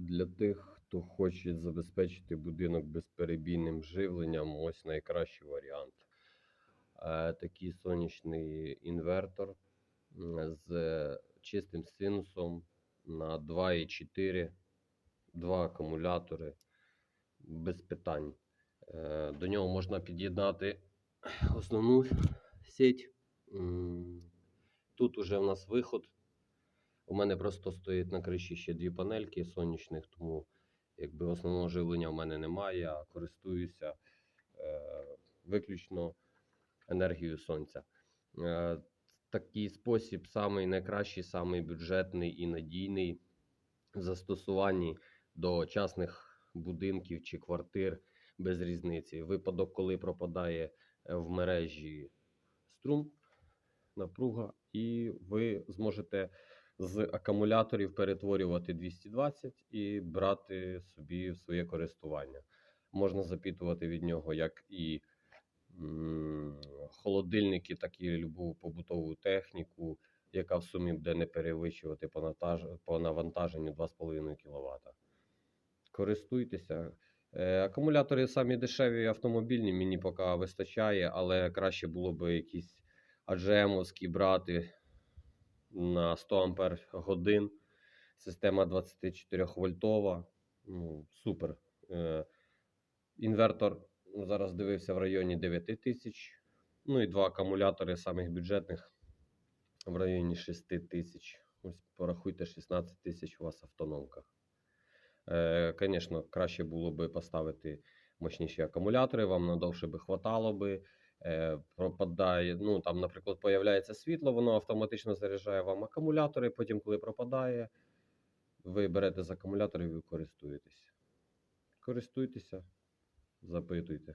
Для тих, хто хоче забезпечити будинок безперебійним живленням, ось найкращий варіант. Е, Такий сонячний інвертор з чистим синусом на 2,4, два акумулятори без питань. Е, До нього можна під'єднати основну сеть. Тут уже в нас виход. У мене просто стоїть на криші ще дві панельки сонячних, тому якби основного живлення в мене немає, а користуюся е, виключно енергією сонця. Е, такий спосіб самий найкращий, самий бюджетний і надійний в застосуванні до частних будинків чи квартир без різниці. Випадок, коли пропадає е, в мережі струм, напруга, і ви зможете з акумуляторів перетворювати 220 і брати собі в своє користування. Можна запитувати від нього як і холодильники, так і любу побутову техніку, яка в сумі буде не перевищувати по навантаженню 2,5 кВт. Користуйтеся. Е, Акумулятори самі дешеві автомобільні, мені поки вистачає, але краще було б якісь аджемовські брати на 100 ампер годин. Система 24 вольтова. Ну, супер. Е, інвертор зараз дивився в районі 9 тисяч. Ну і два акумулятори самих бюджетних в районі 6 тисяч. Ось порахуйте 16 тисяч у вас автономка. Е, Звісно, краще було би поставити мощніші акумулятори, вам надовше би хватало би. Е, пропадає, ну там, наприклад, появляється світло, воно автоматично заряджає вам акумулятори. Потім, коли пропадає, ви берете з акумуляторів і користуєтесь. Користуйтеся, запитуйте.